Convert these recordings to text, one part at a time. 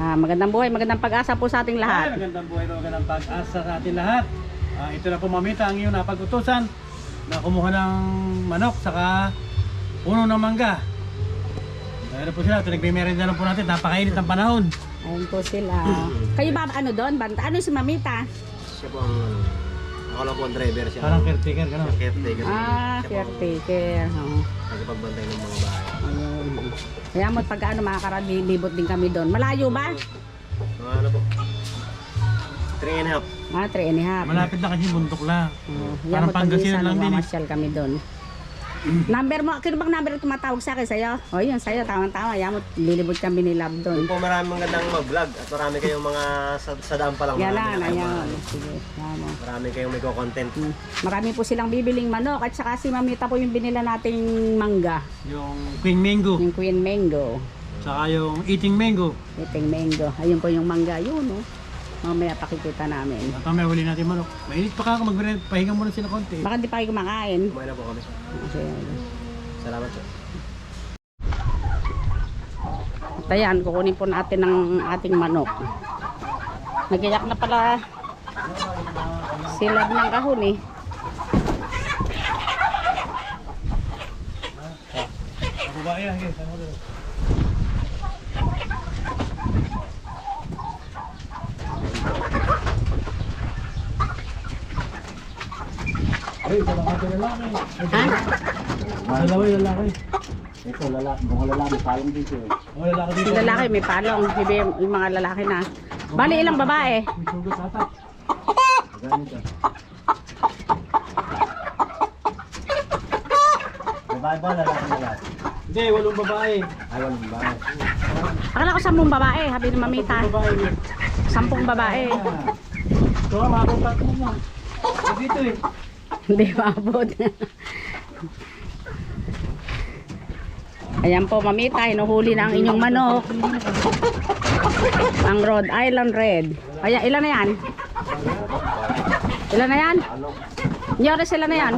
Ah, magandang buhay, magandang pag-asa po sa ating Ay, lahat. magandang buhay magandang pag-asa sa atin lahat. Ah, ito na po mamita ang iyong napag-utusan na kumuha ng manok saka puno ng mangga. Dahil po sila, ito nagbimerenda lang po natin. Napakainit ng panahon. Ayun po sila. Kayo ba ano doon? Banta? Ano si Mamita? Siya po ang, ako lang po ang driver siya. Parang caretaker, gano'n. Siya caretaker. Ah, Siya caretaker. Oh. Nagpagbantay ng mga bahay. Ayun. Kaya mo pag ano makakaralibot din kami doon. Malayo ba? Mga ano po? Three and a half. Ah, three and a half. Malapit na kasi bundok lang. Oh, Parang mo pag Pangasinan lang din eh. mamasyal kami doon. Number mo, kino bang number tumatawag sa akin sa'yo? O yun, sa'yo, tama-tama. Yan mo, lilibot kami ni Love doon. Doon po marami magandang mag-vlog at marami kayong mga sa, sa daan pa lang. Yan marami na, ayan. mga- Sige, yan mo. Marami kayong may content. Hmm. Marami po silang bibiling manok at saka si Mamita po yung binila nating mangga, Yung Queen Mango, yung Queen Mango, saka yung Eating Mango. Eating Mango. Ayun po yung mangga, yun oh. Mamaya pakikita namin. At mamaya huli natin manok. Mainit pa ka, magpahinga muna sila konti. Baka di pa kayo kumakain. Kumain na po kami. Okay. Salamat po. At ayan, kukunin po natin ng ating manok. Nagiyak na pala sila ng kahon eh. Ang babae, ah, sige, saan mo Ay, dalawa ka lalaki. Ha? Dalawa yung lalaki. Ito, lalaki. Mga lalaki, palong dito. O, lalaki dito. Yung lalaki may palong, hindi yung mga lalaki na. Bali ilang babae? May sugat ata. Ganito. Babae ba, lalaki lalaki? Hindi, walong babae. Ay, walang babae. Akala ko sampung babae, habi ni Mamita. Babae. Sampung babae. Ito, makakontak mo mo. Dito eh. Hindi maabot. Ayan po, mamita, hinuhuli na ang inyong manok. Ang Rhode Island Red. Ayan, ilan na yan? Ilan na yan? Nyore sila na yan?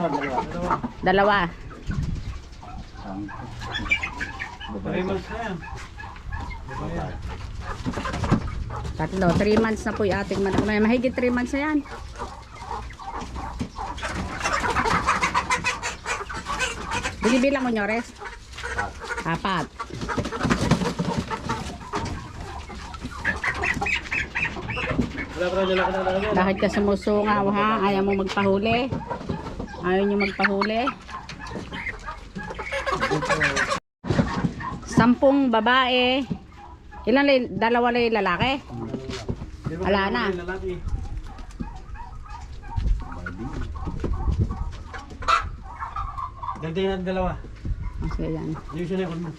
Dalawa. Tatlo. 3 months na po yung ating manok. May mahigit 3 months na yan. Binibilang mo? Apat. Lalaki na lalaki. Bakit ka sumusungaw ha? Ayaw mo magpahuli? Ayaw nyo magpahuli? Sampung babae. Ilan dalawa lang lalaki? Wala na. Dagdagan natin dalawa. Okay, yan. Siya na yung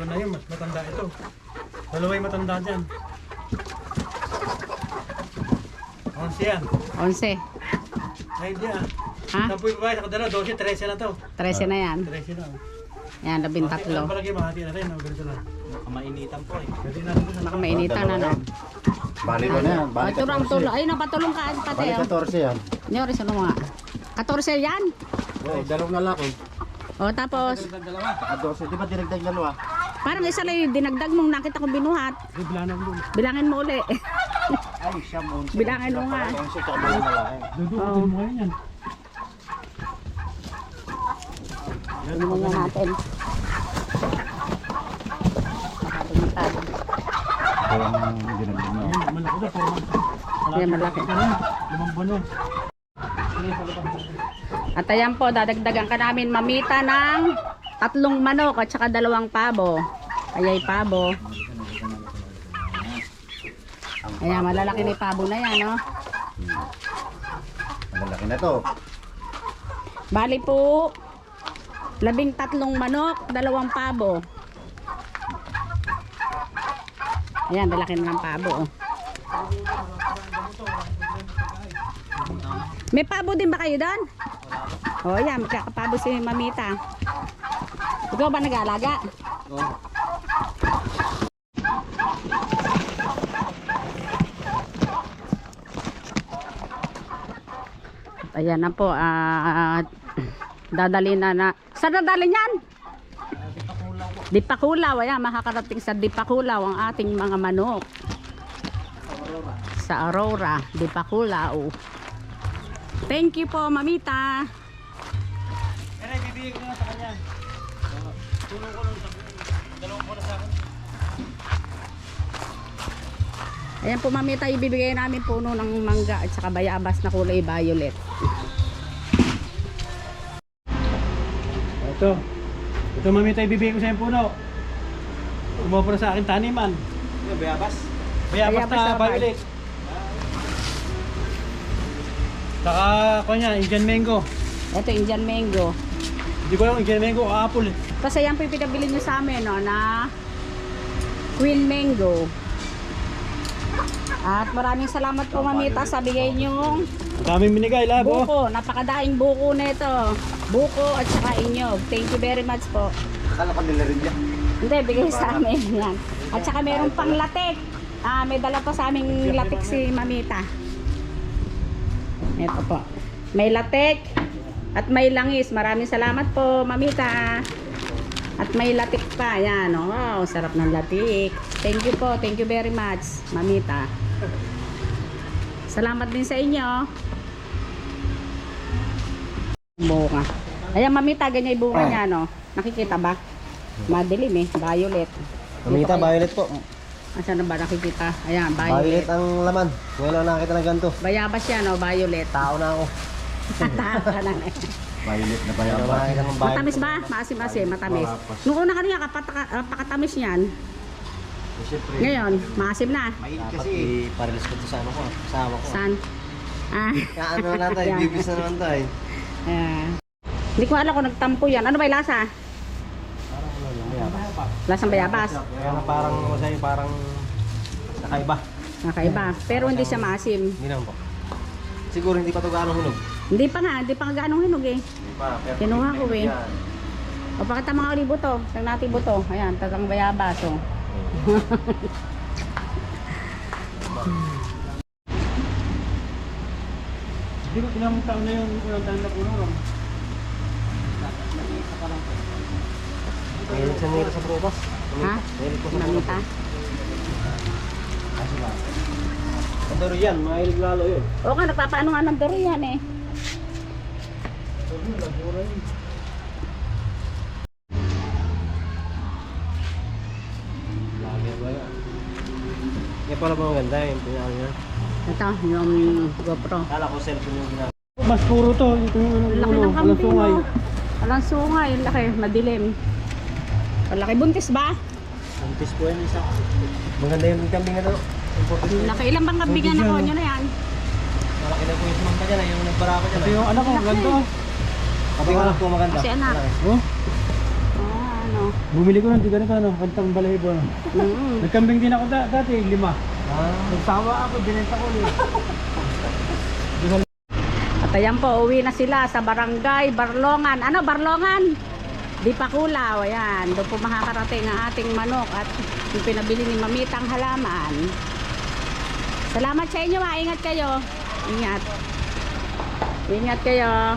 ito na yun, mas matanda ito. Dalawa yung matanda dyan. Onsi yan. 11. Ay, hindi ah. Ha? Sampu yung babae, saka dalawa, 12, 13 na to. 13 na yan. 13 na. oh. Yan, labing tatlo. Ang palagi, mahati natin. no? Ganito lang. Mainitan po eh. Ganito natin ito. Baka mainitan na no. Bali ko na yan. Bali Ay, turang tulo. Ay, napatulong ka pati. Bali Oh. 14 yan. Nyores, ano mga? 14 yan. Oh, dalawang lalaki. O, tapos, Dalawa. Saka 12. Di ba dinagdag dalawa? parang isa lang yung dinagdag mong nakita kong binuhat. Di bilangan mo. Bilangin mo uli. Ay, siyam 11. Bilangin mo nga. 11 tsaka dalawang lalaki. Dudukutin mo ngayon yan. Ano mo nga natin. Mo. Ayun, Malaki na. Yan, malaki. Rin, Limang buwan na. At ayan po, dadagdagan ka namin mamita ng tatlong manok at saka dalawang pabo. Ayay pabo. Ayan, malalaki na yung pabo na yan, no? Malalaki na to. Bali po, labing tatlong manok, dalawang pabo. Ayan, lalaki na ng pabo. Oh. May pabo din ba kayo doon? Oh, yan, magkakapabo si Mamita. Ikaw ba nag-aalaga? Ayan na po, at Dadali na na. Saan dadali yan? Dipakulaw. Ayan, makakarating sa Dipakulaw ang ating mga manok. Sa Aurora, Dipakulaw. Thank you po, Mamita. Pero ibibigay ko na sa kanya. Tulong ko lang sa dalawang muna sa akin. Ayan po, Mamita, ibibigay namin puno ng mangga at saka bayabas na kulay violet. Ito. Ito mamita ibibigay ko sa yung puno. Umopra sa akin taniman. Ano, bayabas? Bayabas Bayabas na na violet. Saka, kanya, Indian mango. Ito, Indian mango. Hindi ko alam, Indian mango o apple eh. Kasi yan po yung pinabili nyo sa amin, no, na Queen Mango. At maraming salamat po, Mamita, sa bigay nyong Ang daming binigay, labo. buko. Napakadaing buko na ito. Buko at saka inyog. Thank you very much po. Akala ko nila rin yan. Hindi, bigay sa amin. Yan. At saka meron pang latik. Ah, may dala pa sa aming latik si Mamita. Ito po. May latik at may langis. Maraming salamat po, Mamita. At may latik pa. Yan. oh. Wow, sarap ng latik. Thank you po. Thank you very much, Mamita. Salamat din sa inyo. Bunga. Ayan, Mamita, ganyan yung bunga niya, no? Nakikita ba? Madilim eh. Violet. Mamita, Dito kayo- violet po. Asan na ba nakikita? Ayan, Violet violet. ang laman. Ngayon lang nakakita ng ganito. Bayabas yan, oh, violet. Tao na ako. Taka na eh. Violet na violet. Matamis ba? Maasim-asim, matamis. Nung una kanina, kapataka, uh, pakatamis yan. Siyempre, Ngayon, maasim na. mainit Dapat kasi. i-parelis ko ito sa ano ko. Kasama ko. San? Ah, Kaya ano na tayo, Yan. bibis na naman tayo. ayan. Hindi ko alam kung nagtampo yan. Ano ba yung lasa? Parang ano lang, bayabas. Lasang bayabas. Kaya na parang, masaya, parang nakaiba. Nakaiba. Pero hindi siya maasim. Hindi naman po. Siguro hindi pa ito gaano hunog. Hindi pa nga, hindi pa nga ganong hinog eh. Hindi pa. Pero Kinuha ko eh. Yan. O pakita mga olibo to. Tignan natin buto. Ayan, tagang bayabas. Oh. Hindi ko ilang taon na yung unang taon na puno. no? Mahilig sa nila sa prutas. Ha? Mahilig ko sa Mamita. Pero yan, mahilig lalo yun. Oo nga, nagpapaano nga ng durian eh. Lagi ba yan? Pala ba maganda yung pinaka niya? Ito, yung GoPro. Kala ko cellphone yung ginagawa. Mas puro to. Ito yung unang Laki ng kambing sungay. mo. Walang sungay. Laki, madilim. Malaki buntis ba? Buntis po yan isa. Maganda yung kambing na po. Laki ilang bang kambingan Tubig ako yan, nyo na yan? Malaki na po yung sumangka dyan, yung nagbarako dyan. Ito yung anak ko, ganito. Anak ko maganda. Kasi anak. Oh, Ah, ano. bumili ko ng ganito, ano, kantang balahibo. Ano. Mm Nagkambing din ako da- dati, lima. Ah, Nagsawa ako, binenta ko ulit. At ayan po, uwi na sila sa barangay Barlongan. Ano, Barlongan? Di pa kulaw, ayan. Doon po makakarating ang ating manok at yung pinabili ni Mamitang halaman. Salamat sa inyo, ha. Ingat kayo. Ingat. Ingat kayo.